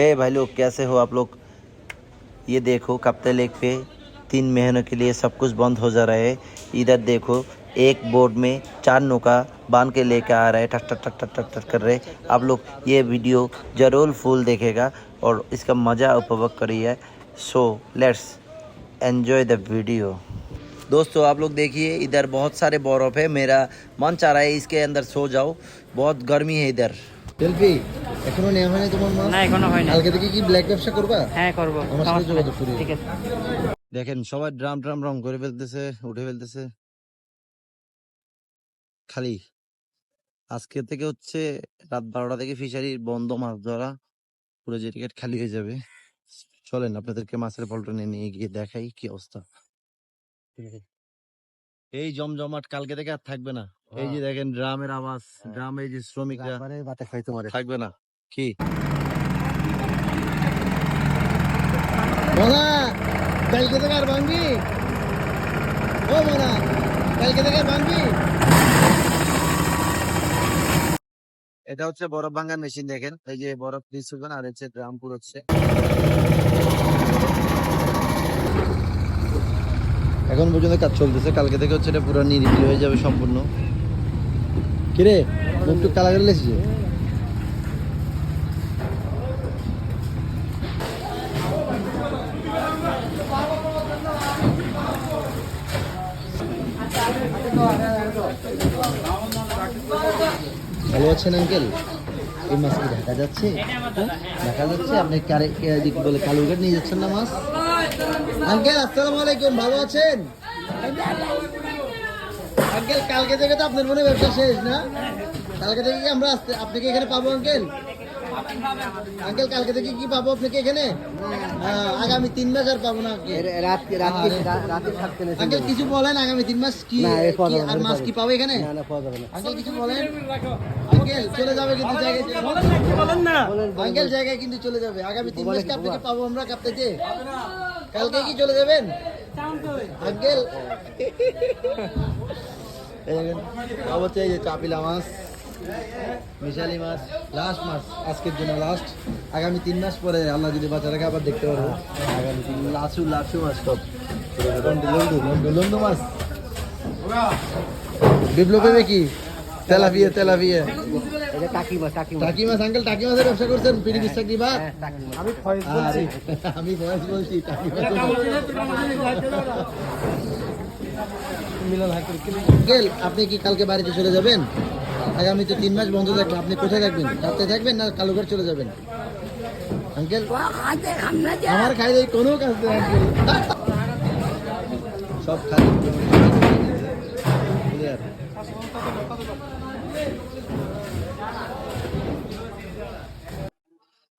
हे भाई लोग, कैसे हो आप लोग? ये देखो कप्ते लेक पे तीन महीनों के लिए सब कुछ बंद हो जा रहा है। इधर देखो, एक बोर्ड में चार नौका बाँध के लेके आ रहा है टक टक टक टक कर रहे आप लोग ये वीडियो ज़रूर फुल देखेगा और इसका मज़ा उपभोग करिए। So let's enjoy the video दोस्तों, आप लोग देखिए, इधर बहुत सारे बर्फ़ है, मेरा मन चाह रहा है इसके अंदर सो जाओ। बहुत गर्मी है इधर। সেলফি এখনও নেওয়া হয়নি তোমার না এখনও হয় না কালকে থেকে কি ব্ল্যাক ব্যবসা করবা? হ্যাঁ করব। আমার সাথে যোগাযোগ। ঠিক আছে। দেখেন সবাই ড্রাম ড্রাম রং করে ফেলতেছে উঠে ফেলতেছে। খালি আজকে থেকে হচ্ছে রাত বারোটা থেকে ফিশারি বন্ধ মাছ ধরা পুরো যে টিকিট খালি হয়ে যাবে। চলেন আপনাদেরকে মাছের পল্টনে নিয়ে গিয়ে দেখাই কি অবস্থা। এই জমজমাট কালকে থেকে আর থাকবে না। এই যে দেখেন ড্রামের আওয়াজ ড্রামে যে শ্রমিকরা বাতে খাই তোমার থাকবে না। কি? মোনা কালকে থেকে আর ভাঙবি ও মোনা কালকে থেকে ভাঙবি এটা হচ্ছে বরফ ভাঙার মেশিন দেখেন। এই যে বরফ হবেন আর হচ্ছে ড্রাম পুরো হচ্ছে এখন পর্যন্ত কাজ চলতেছে। কালকে থেকে হচ্ছে এটা পুরো নিরিবিলি হয়ে যাবে সম্পূর্ণ। কিরে মুখ টুক কালা করে লেছিস ভালো আছেন আঙ্কেল এই মাছ কি ঢাকা যাচ্ছে? ঢাকা যাচ্ছে? আপনি কারে বলে কালুঘাট নিয়ে যাচ্ছেন না মাছ আঙ্কেল আসসালামু আলাইকুম ভালো আছেন? আঙ্কেল কালকে থেকে তো আপনার মনে ব্যবসা শেষ না? কালকে থেকে কি আমরা আসতে আপনাকে এখানে পাবো আঙ্কেল? আঙ্কেল কালকে থেকে কি পাবো আপনাকে এখানে? হ্যাঁ, আগামী তিন মাস আর পাবো না আঙ্কেল। আঙ্কেল কিছু বলেন আগামী তিন মাস কি আর মাস কি পাবো এখানে? আঙ্কেল কিছু বলেন। আঙ্কেল চলে যাবে কিন্তু আঙ্কেল জায়গায় কিন্তু চলে যাবে। আগামী তিন মাস কি আপনাকে পাবো আমরা কাপতেছে কালকে কি চলে যাবেন? আঙ্কেল অবশ্যই এই যে চাপিলা মাছ মিশালি মাছ লাস্ট মাস আজকের জন্য লাস্ট আগামী তিন মাস পরে আল্লাহ যদি বাচ্চা রাখে আবার দেখতে পারব। আগামী তিন লাসু লাসু মাছ সব। লন্ডু লন্ডু লন্ডু লন্ডু মাছ। বিপ্লব পেবে কি তেলাপিয়া। তেলাপিয়া টাকি মাছ আঙ্কেল টাকি মাছের ব্যবসা করছেন? পিডি বিশ্বাস কি বা? আমি বলছি। আমি বলছি টাকি আঙ্কেল, আপনি কি কালকে বাড়িতে চলে যাবেন? আগামী তো তিন মাস বন্ধ থাকবে, আপনি কোথায় থাকবেন? রাতে থাকবেন না কালুঘাট চলে যাবেন? আঙ্কেল, আমার খাই দেয় কোনো কাজ নেই সব খাই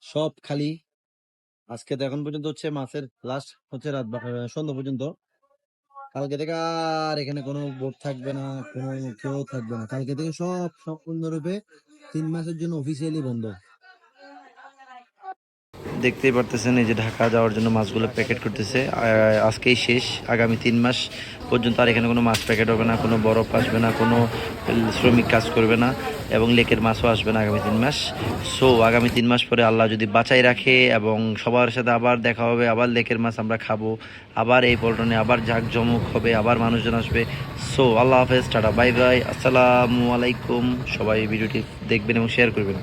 সব খালি। আজকে তো এখন পর্যন্ত হচ্ছে মাছের লাস্ট হচ্ছে রাত সন্ধ্যা পর্যন্ত। কালকে থেকে আর এখানে কোনো বোর্ড থাকবে না, কোনো কেউ থাকবে না। কালকে থেকে সব সম্পূর্ণরূপে তিন মাসের জন্য অফিসিয়ালি বন্ধ। দেখতেই পারতেছেন এই যে ঢাকা যাওয়ার জন্য মাছগুলো প্যাকেট করতেছে। আজকেই শেষ, আগামী তিন মাস পর্যন্ত আর এখানে কোনো মাছ প্যাকেট হবে না, কোনো বরফ আসবে না, কোনো শ্রমিক কাজ করবে না এবং লেকের মাছও আসবে না আগামী তিন মাস। সো আগামী তিন মাস পরে আল্লাহ যদি বাঁচাই রাখে এবং সবার সাথে আবার দেখা হবে, আবার লেকের মাছ আমরা খাব, আবার এই পল্টনে আবার জাঁকজমক হবে, আবার মানুষজন আসবে। সো আল্লাহ হাফেজ, টাটা বাই বাই আসসালামু আলাইকুম। সবাই ভিডিওটি দেখবেন এবং শেয়ার করবেন।